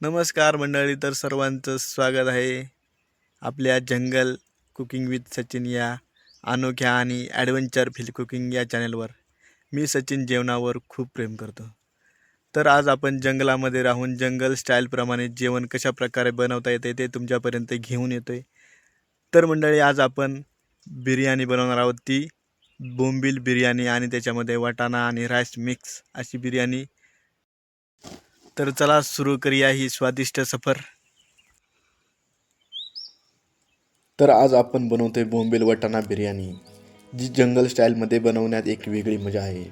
नमस्कार मंडळी तर सर्वांचं स्वागत आहे आपल्या जंगल कुकिंग विथ सचिन या अनोख्या आणि ॲडव्हेंचर फील कुकिंग या चॅनलवर मी सचिन जेवणावर खूप प्रेम करतो. तर आज आपण जंगलामध्ये राहून जंगल स्टाईलप्रमाणे जेवण कशा प्रकारे बनवता येते ते तुमच्यापर्यंत घेऊन येतो आहे तर मंडळी आज आपण बिर्याणी बनवणार आहोत. ती बोंबील बिर्याणी आणि त्याच्यामध्ये वाटाणा आणि राईस मिक्स अशी बिर्याणी तर चला सुरू करूया ही स्वादिष्ट सफर. तर आज आपण बनवतोय बोंबील वटाणा बिर्याणी जी जंगल स्टाईलमध्ये बनवण्यात एक वेगळी मजा आहे.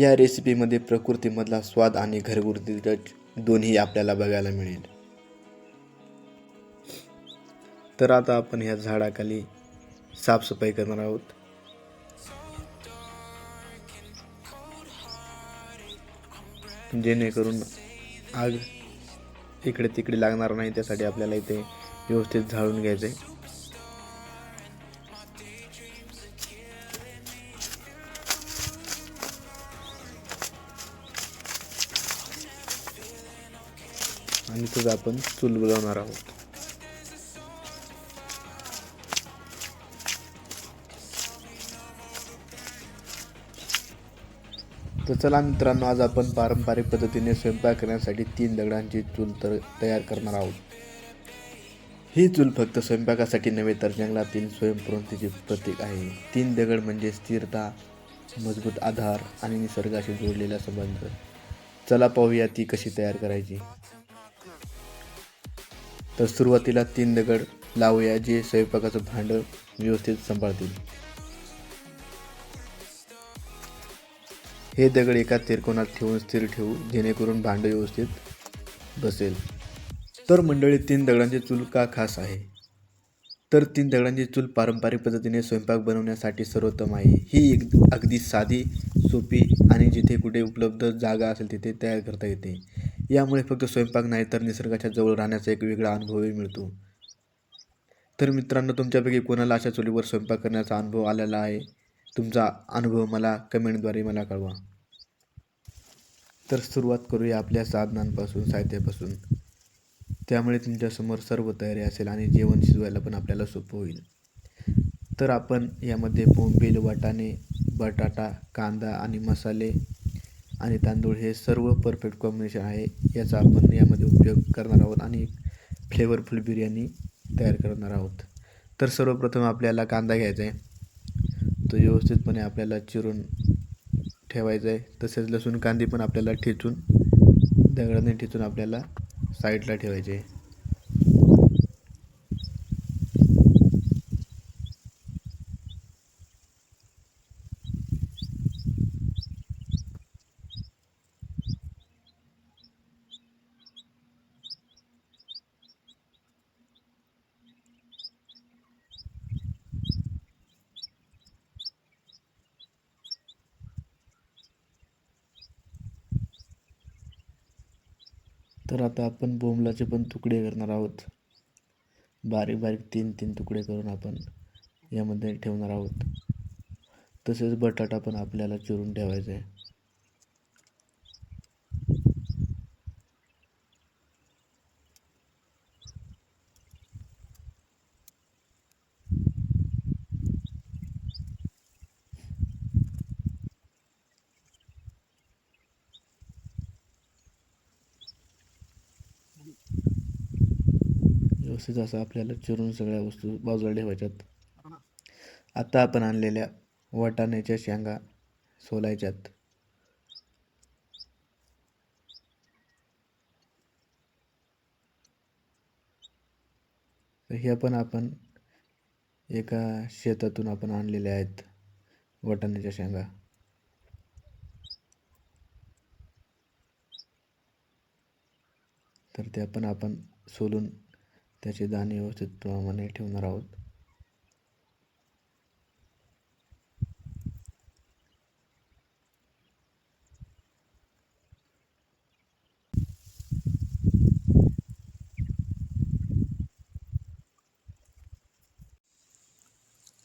या रेसिपीमध्ये प्रकृतीमधला स्वाद आणि घरगुती टच दोन्ही आपल्याला बघायला मिळेल. तर आता आपण ह्या झाडाखाली साफसफाई करणार आहोत. जेणेकरून आग इकडे तिकडे लागणार नाही त्यासाठी आपल्याला इथे व्यवस्थित झाळून घ्यायचं आहे आणि तुझं आपण चूल बुलवणार आहोत. तर चला मित्रांनो आज आपण पारंपरिक पद्धतीने स्वयंपाक करण्यासाठी तीन दगडांची चूल तर तयार करणार आहोत. ही चूल फक्त स्वयंपाकासाठी नव्हे तर जंगलातील स्वयंपूर्णतेचे प्रतीक आहे. तीन दगड म्हणजे स्थिरता मजबूत आधार आणि निसर्गाशी जोडलेला संबंध. चला पाहूया ती कशी तयार करायची. तर सुरुवातीला तीन दगड लावूया जे स्वयंपाकाचं भांडं व्यवस्थित सांभाळतील. हे दगड एका तिरकोनात ठेवून स्थिर ठेवू जेणेकरून भांडं व्यवस्थित बसेल. तर मंडळी तीन दगडांची चूल का खास आहे? तर तीन दगडांची चूल पारंपरिक पद्धतीने स्वयंपाक बनवण्यासाठी सर्वोत्तम आहे. ही एक अगदी साधी सोपी आणि जिथे कुठे उपलब्ध जागा असेल तिथे तयार करता येते. यामुळे फक्त स्वयंपाक नाही तर निसर्गाच्या जवळ राहण्याचा एक वेगळा अनुभवही मिळतो. तर मित्रांनो तुमच्यापैकी कोणाला अशा चुलीवर स्वयंपाक करण्याचा अनुभव आलेला आहे? तुमचा अनुभव मला कमेंटद्वारे मला कळवा. तर सुरुवात करूया आपल्या साधनांपासून साहित्यापासून. त्यामुळे तुमच्यासमोर सर्व तयारी असेल आणि जेवण शिजवायला पण आपल्याला सोपं होईल. तर आपण यामध्ये बोंबील वाटाणे बटाटा कांदा आणि मसाले आणि तांदूळ हे सर्व परफेक्ट कॉम्बिनेशन आहे याचा आपण यामध्ये उपयोग करणार आहोत आणि फ्लेवरफुल बिर्याणी तयार करणार आहोत. तर सर्वप्रथम आपल्याला कांदा घ्यायचा आहे. तो व्यवस्थितपणे आपल्याला चिरून ठेवायचं आहे तसेच लसूण कांदे पण आपल्याला ठेचून दगडाने ठेचून आपल्याला साईडला ठेवायचे. आता आपण बोंबलाचे पण तुकडे करणार आहोत. बारीक बारीक तीन तीन तुकडे करून आपण यामध्ये ठेवणार आहोत. तसेच बटाटा पण आपल्याला चिरून ठेवायचा आहे. व्यवस्थित असं आपल्याला चिरून सगळ्या वस्तू बाजूला ठेवायच्यात. आता आपण आणलेल्या वाटाण्याच्या शेंगा सोलायच्यात. तर ह्या पण आपण एका शेतातून आपण आणलेल्या आहेत वाटाण्याच्या शेंगा. तर त्या पण आपण सोलून त्याचे दाणे व्यवस्थित प्रमाणे ठेवणार आहोत.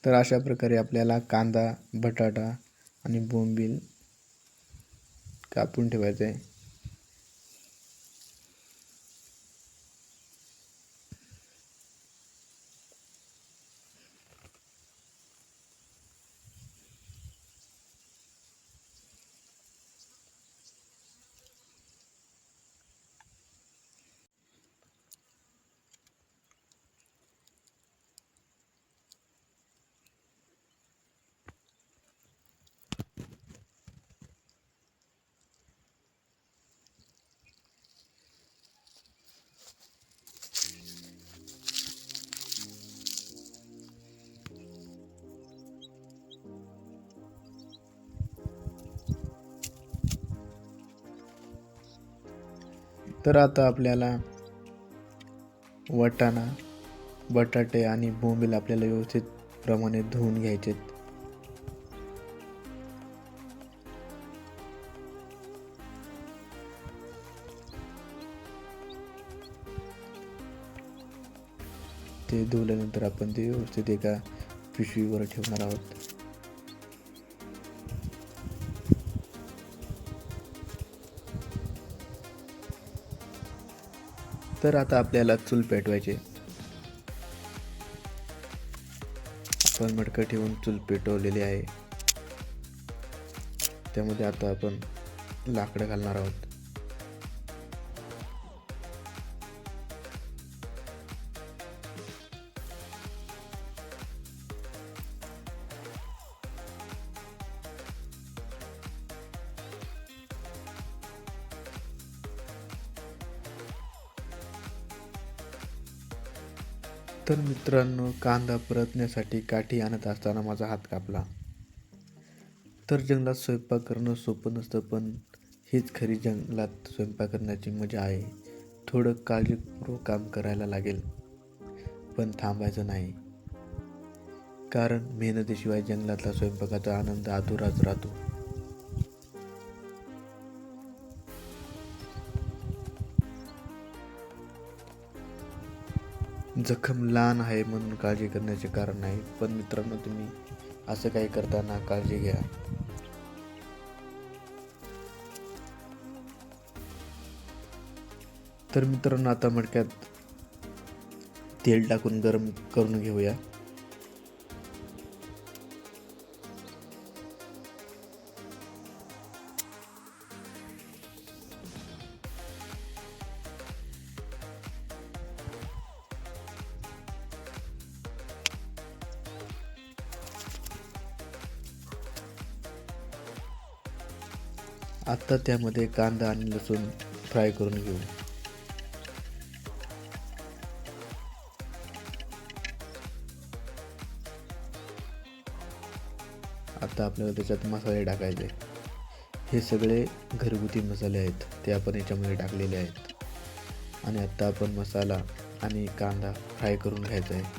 तर अशा प्रकारे आपल्याला कांदा बटाटा आणि बोंबील कापून ठेवायचं आहे. तर आता आपल्याला वाटाणा बटाटे आणि बोंबील आपल्याला व्यवस्थित प्रमाणे धुवून घ्यायचेत ते धुवल्यानंतर आपण ते व्यवस्थित एका पिशवीवर ठेवणार आहोत. तर आता आपल्याला चूल पेटवायचे. आपण मडकं ठेवून चूल पेटवलेली आहे. त्यामध्ये आता आपण लाकडं घालणार आहोत. तर मित्रांनो कांदा परतण्यासाठी काठी आणत असताना माझा हात कापला. तर जंगलात स्वयंपाक करणं सोपं नसतं पण हीच खरी जंगलात स्वयंपाक करण्याची मजा आहे. थोडं काळजीपूर्वक काम करायला लागेल पण थांबायचं नाही. कारण मेहनतीशिवाय जंगलातला स्वयंपाकाचा आनंद अधुराच राहतो. जखम लहान आहे म्हणून काळजी करण्याचे कारण नाही. पण मित्रांनो तुम्ही असं काही करताना काळजी घ्या. तर मित्रांनो आता मडक्यात तेल टाकून गरम करून घेऊया. आत्ता त्यामध्ये कांदा आणि लसूण फ्राय करून घेऊ. आता आपल्याला त्याच्यात मसाले टाकायचे. हे सगळे घरगुती मसाले आहेत. ते आपण याच्यामध्ये टाकलेले आहेत. आणि आत्ता आपण मसाला आणि कांदा फ्राय करून घ्यायचा आहे.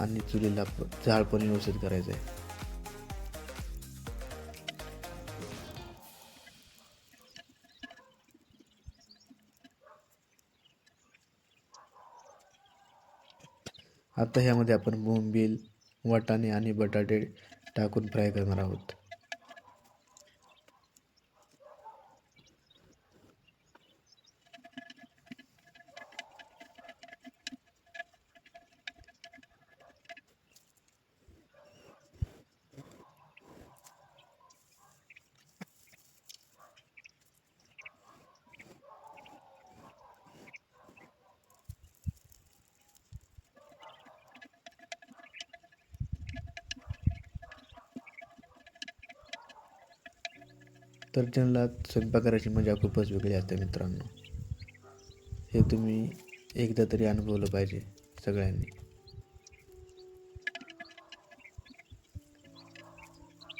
आणि चुलीला झाड पण व्यवस्थित करायचं आहे. आता ह्यामध्ये आपण बोंबील वाटाणे आणि बटाटे टाकून फ्राय करणार आहोत. तर स्वयंपाक करायची मजा खूपच वेगळी असते मित्रांनो. हे तुम्ही एकदा तरी अनुभवलं पाहिजे सगळ्यांनी.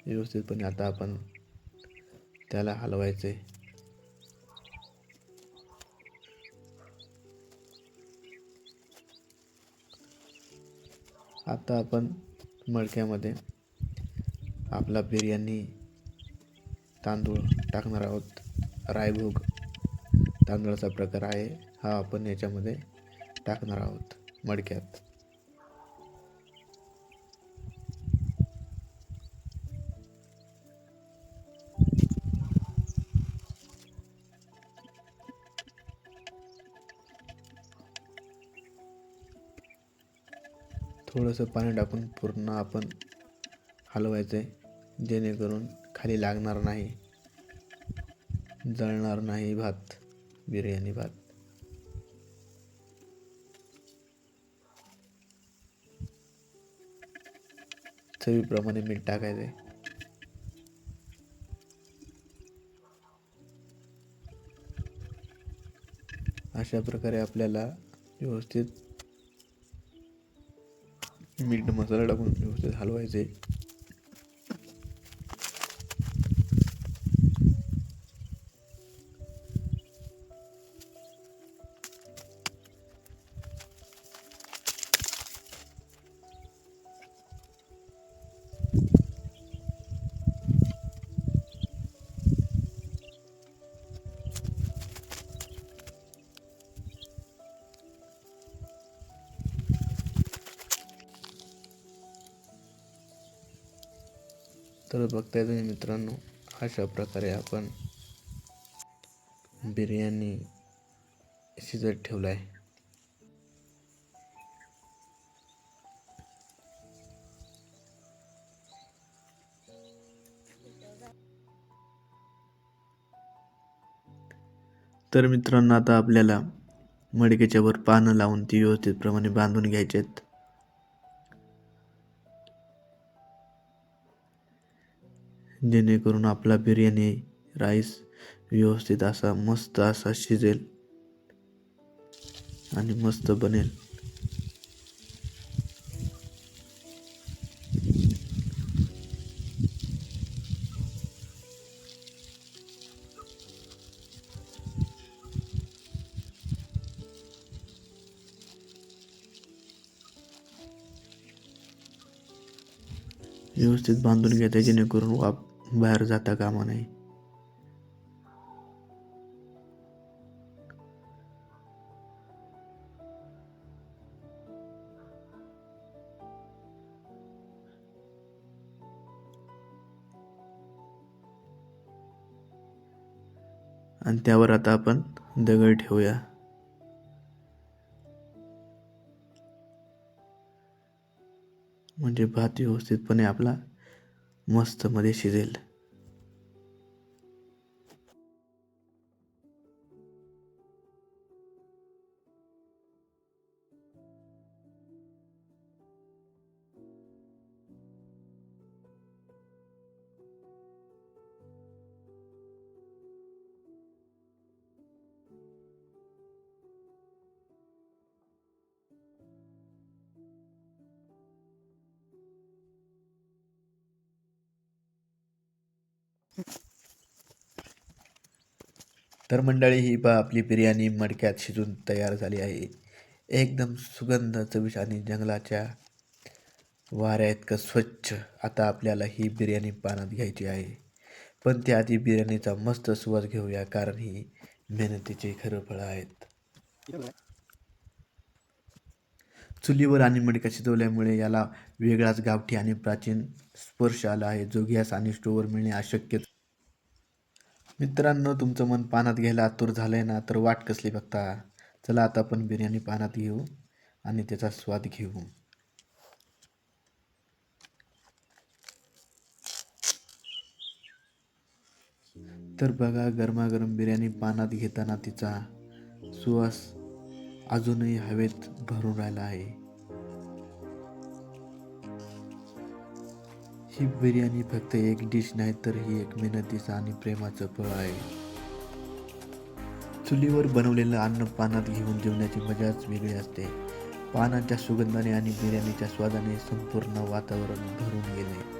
व्यवस्थितपणे आता आपण त्याला हलवायचे आता आपण मडक्यामध्ये आपला बिर्याणी तांदूळ टाकणार आहोत. रायभोग तांदळाचा प्रकार आहे. हा आपण याच्यामध्ये टाकणार आहोत मडक्यात. थोडंसं पाणी टाकून पूर्ण आपण हलवायचं आहे जेणेकरून खाली लागणार नाही. जळणार नाही भात बिर्याणी भात. चवीप्रमाणे मीठ टाकायचं आहे अशा प्रकारे आपल्याला व्यवस्थित मीठ मसाला टाकून व्यवस्थित हलवायचे तर बघताय तुम्ही मित्रांनो अशा प्रकारे आपण बिर्याणी शिजत ठेवला आहे. तर मित्रांनो आता आपल्याला मडक्याच्यावर पानं लावून ती व्यवस्थितप्रमाणे बांधून घ्यायचे आहेत जेणेकरून आपला बिर्याणी राईस व्यवस्थित असा मस्त असा शिजेल आणि मस्त बनेल. व्यवस्थित बांधून घ्यायचं जेणेकरून वाप बाहेर जाता कामा नये. आणि त्यावर आता आपण दगड ठेवूया. म्हणजे भात व्यवस्थितपणे आपला मस्त मध्ये शिजेल. तर मंडळी ही बा आपली बिर्याणी मडक्यात शिजून तयार झाली आहे. एकदम सुगंध चविष आणि जंगलाच्या वाऱ्या इतकं स्वच्छ आता आपल्याला ही बिर्याणी पानात घ्यायची आहे. पण त्याआधी बिर्याणीचा मस्त सुवास घेऊया कारण ही मेहनतीचे खरं फळं आहेत. चुलीवर आणि मडक्या शिजवल्यामुळे याला वेगळाच गावठी आणि प्राचीन स्पर्श आला आहे. जो गॅस आणि स्टोवर मिळणे अशक्य मित्रांनो तुमचं मन पानात घ्यायला आतुर झालंय ना तर वाट कसली बघता? चला आता आपण बिर्याणी पानात घेऊ आणि त्याचा स्वाद घेऊ. तर बघा गरमागरम बिर्याणी पानात घेताना तिचा सुवास अजूनही हवेत भरून राहिला आहे. ही बिर्याणी फक्त एक डिश नाही तर ही एक मेहनतीचं आणि प्रेमाचं फळ आहे. चुलीवर बनवलेलं अन्न पानात घेऊन जेवण्याची मजाच वेगळी असते. पानाच्या सुगंधाने आणि बिर्याणीच्या स्वादाने संपूर्ण वातावरण भरून गेले.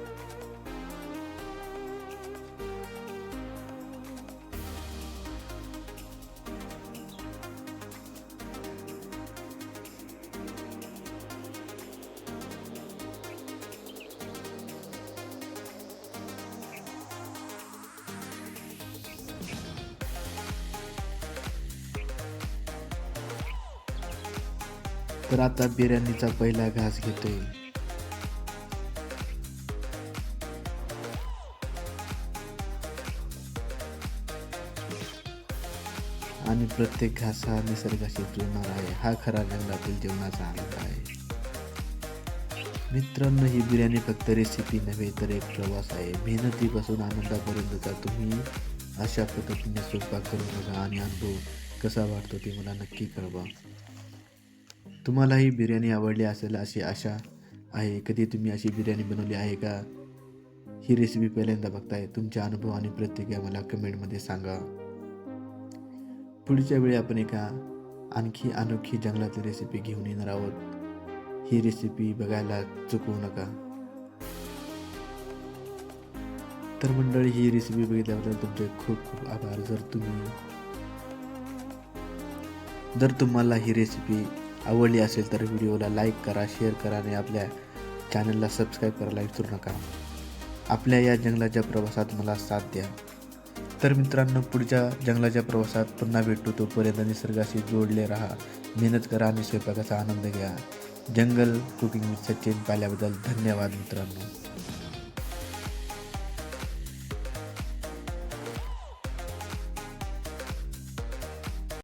तर आता बिर्याणीचा पहिला घास घेतोय. आणि प्रत्येक घास हा निसर्गाशी जुळणार आहे. हा खरा जंगलातील जेवणाचा आनंद आहे. मित्रांनो ही बिर्याणी फक्त रेसिपी नव्हे तर एक प्रवास आहे. मेहनतीपासून आनंदापर्यंतचा तुम्ही अशा पद्धतीने स्वयंपाक करून बघा आणि अनुभव कसा वाटतो ते मला नक्की कळवा. तुम्हाला ही बिर्याणी आवडली असेल अशी आशा आहे. कधी तुम्ही अशी बिर्याणी बनवली आहे का? ही रेसिपी पहिल्यांदा बघताय. तुमच्या अनुभव आणि प्रतिक्रिया मला कमेंटमध्ये सांगा. पुढच्या वेळी आपण एका आणखी अनोखी जंगलातली रेसिपी घेऊन येणार आहोत. ही रेसिपी बघायला चुकवू नका. तर मंडळी ही रेसिपी बघितल्याबद्दल तुमचे खूप खूप आभार. जर तुम्ही जर तुम्हाला ही रेसिपी आवडली असेल तर व्हिडिओला लाईक करा शेअर करा आणि आपल्या चॅनलला सबस्क्राईब करायला विसरू नका. आपल्या या जंगलाच्या प्रवासात मला साथ द्या. तर मित्रांनो पुढच्या जंगलाच्या प्रवासात पुन्हा भेटू. तोपर्यंत निसर्गाशी जोडले राहा मेहनत करा आणि स्वयंपाकाचा आनंद घ्या. जंगल कुकिंग विथ सचिन पाहिल्याबद्दल धन्यवाद मित्रांनो.